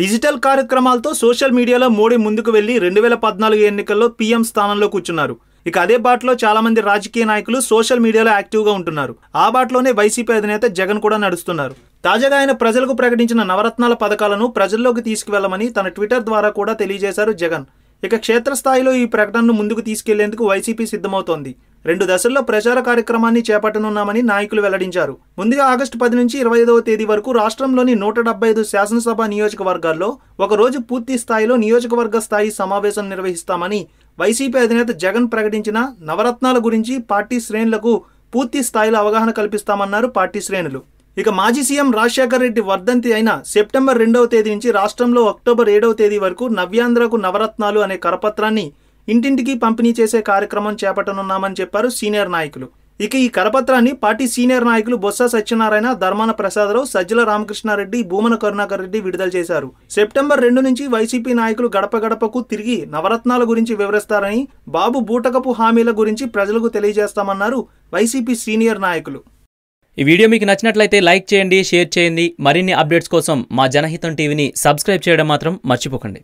Digital కార్యక్రమాలతో social మీడియాలో మోడీ ముందుకు వెళ్ళి రెండు వేల పద్నాలుగు ఎన్నికల్లో పీఎం స్థానంలో కూర్చున్నారు. ఇక అదే బాటలో చాలా మంది రాజకీయ నాయకులు సోషల్ మీడియాలో యాక్టివ్గా ఉంటున్నారు. ఆ బాటలోనే వైసీపీ అధినేత జగన్ కూడా నడుస్తున్నారు. తాజాగా ఆయన ప్రజలకు ప్రకటించిన నవరత్నాల పథకాలను ప్రజల్లోకి తీసుకువెళ్ళమని తన ట్విట్టర్ ద్వారా కూడా తెలియజేశారు జగన్. ఇక క్షేత్రస్థాయిలో ఈ ప్రకటనను ముందుకు తీసుకెళ్ళేందుకు వైసీపీ సిద్ధమవుతోంది. రెండు దశల్లో ప్రచార కార్యక్రమాన్ని చేపట్టనున్నామని నాయకులు వెల్లడించారు. ముందుగా ఆగస్టు పది నుంచి ఇరవై ఐదవ తేదీ వరకు రాష్ట్రంలోని నూట డెబ్బై ఐదు శాసనసభ నియోజకవర్గాల్లో ఒకరోజు పూర్తి స్థాయిలో నియోజకవర్గ స్థాయి సమావేశం నిర్వహిస్తామని వైసీపీ అధినేత జగన్ ప్రకటించిన నవరత్నాల గురించి పార్టీ శ్రేణులకు పూర్తి స్థాయిలో అవగాహన కల్పిస్తామన్నారు పార్టీ శ్రేణులు. ఇక మాజీ సీఎం రాజశేఖర రెడ్డి వర్ధంతి అయిన సెప్టెంబర్ రెండవ తేదీ నుంచి రాష్ట్రంలో అక్టోబర్ ఏడవ తేదీ వరకు నవ్యాంధ్రకు నవరత్నాలు అనే కరపత్రాన్ని ఇంటింటికి పంపిణీ చేసే కార్యక్రమం చేపట్టనున్నామని చెప్పారు సీనియర్ నాయకులు. ఇక ఈ కరపత్రాన్ని పార్టీ సీనియర్ నాయకులు బొత్స సత్యనారాయణ ధర్మాన ప్రసాదరావు సజ్జల రామకృష్ణారెడ్డి భూమన కరుణాకర్ రెడ్డి విడుదల చేశారు. సెప్టెంబర్ రెండు నుంచి వైసీపీ నాయకులు గడప గడపకు తిరిగి నవరత్నాల గురించి వివరిస్తారని బాబు బూటకపు హామీల గురించి ప్రజలకు తెలియజేస్తామన్నారు వైసీపీ సీనియర్ నాయకులు. ఈ వీడియో మీకు నచ్చినట్లయితే లైక్ చేయండి షేర్ చేయండి. మరిన్ని అప్డేట్స్ కోసం మా జనహితం టీవీని సబ్స్క్రైబ్ చేయడం మాత్రం మర్చిపోకండి.